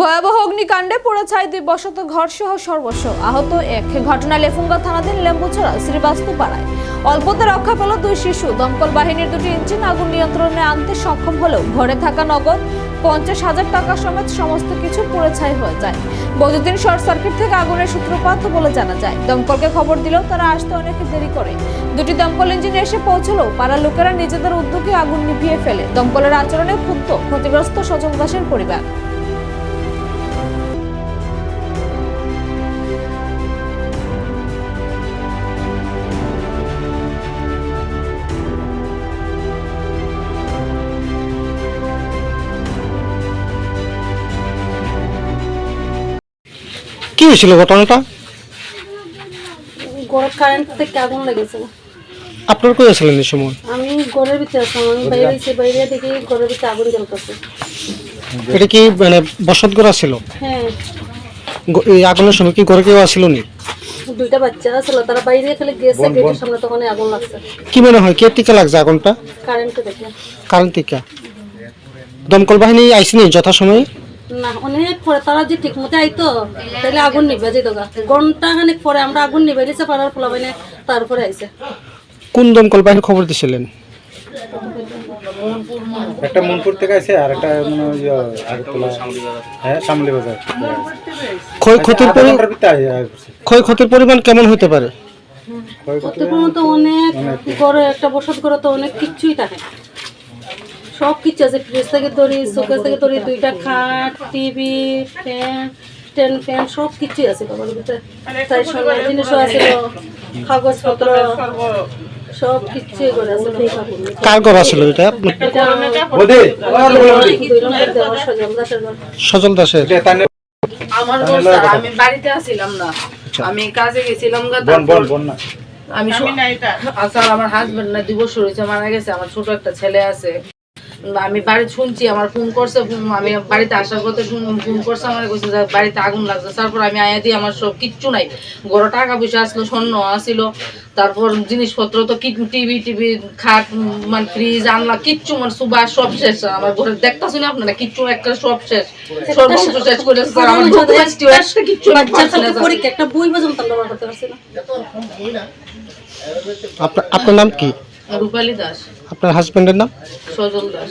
ভয়াবহ অগ্নিকাণ্ডে পুড়ে ছাই দুই বসত ঘর সহ সর্বস্ব। আহত এক ঘটনা লেফুঙ্গা থানাধীন লেম্বুছড়া শ্রীবাস্তু পাড়ায় অল্পতে রক্ষা পেল দুই শিশু। দমকল বাহিনীর দুটি ইঞ্জিন আগুন নিয়ন্ত্রণে আনতে সক্ষম হলেও ঘরে থাকা নগদ পঞ্চাশ হাজার টাকা সমেত সমস্ত কিছু পুড়ে ছাই হয়ে যায়। বৈদ্যুতিন শর্ট সার্কিট থেকে আগুনের সূত্রপাত বলে জানা যায়। দমকলকে খবর দিলেও তারা আসতে অনেক দেরি করে। দুটি দমকল ইঞ্জিন এসে পৌঁছলেও পাড়ার লোকেরা নিজেদের উদ্যোগে আগুন নিভিয়ে ফেলে। দমকলের আচরণে ক্ষুব্ধ, ক্ষতিগ্রস্ত সজল দাসের পরিবার। কি হয়েছিল ঘটনাটা? গড় কারেন্ট থেকে আগুন লেগেছে? আপনার কই আছিলেন এই সময়? আমি ঘরের ভিতরে আসলাম আমি বাইরে এসে বাইরে দেখি ঘরের ভিতরে আগুন জ্বলতেছে। এটা কি মানে বসত করা ছিল হ্যাঁ। গ- এই আগুনের সময় কি ঘরে কেউ আসছিল নি? দুইটা বাচ্চা ছিল তারা বাইরে খেলে গেছে গেটের সামনে তখন আগুন লাগছে। কি মনে হয় কে টিকা লাগছে আগুনটা? কারেন্টে দেখে। কারণ টিকা। দমকল বাহিনী আইসিনি যথাসময়ে? না অনেক পরে তারা যে ঠিক মতো আইতো তাহলে আগুন নিবে যেত ঘণ্টা খানিক পরে আমরা আগুন নিবে পাড়ার তারপরে আইছে। কোন দমকল খবর দিছিলেন? একটা মনপুর থেকে আছে আর একটা মনে হয় হ্যাঁ সামলি বাজার ক্ষয়ক্ষতির আধা পরি ঘণ্টার ভিতরে আই- আই করছে। ক্ষয়ক্ষতির পরিমাণ কেমন হতে পারে? ক্ষয়ক্ষতি তখন তো অনেক। ঘরে একটা বসত ঘরে তো অনেক কিছুই থাকে। সব কিছু আছে ফ্রিজ থেকে ধরি শোকেস থেকে ধরি দুইটা খাট টিভি ফ্যান স্ট্যান্ড ফ্যান সব কিছুই আছে বাবার ভিতরে। তাই সোনার জিনিসও আছে কাগজপত্র সব করে আছে কার ঘর এটা? সজল দাসের। আমার আমি বাড়িতে আসিলাম না। আমি কাজে গেছিলাম আমি আর আমার হাজবেন্ড না বছর হয়েছে মারা গেছে আমার ছোট একটা ছেলে আছে। আমি বাড়ি শুনছি আমার ফোন করছে আমি বাড়িতে আসার পথে ফোন করছে আমার কইছে বাড়িতে আগুন লাগছে। তারপর আমি আয়া দিই আমার সব কিচ্ছু নাই। ঘরে টাকা পয়সা আসলো স্বর্ণ আসিল। তারপর জিনিসপত্র তো কি টিভি টিভি খাট মানে ফ্রিজ আনলা কিচ্ছু মানে সুবাস সব শেষ। আমার ঘরে দেখতেছি না আপনারা? কিচ্ছু একটা সব শেষ। সর্বস্ব শেষ করে স্যার আমার ডকুমেন্টস একটা কিচ্ছু। পরীক্ষা একটা বই পর্যন্ত আমরা করতে পারছি না। আপনার আপনার নাম কি? রূপালী দাস। আপনার হাজবেন্ডের নাম? সজল দাস।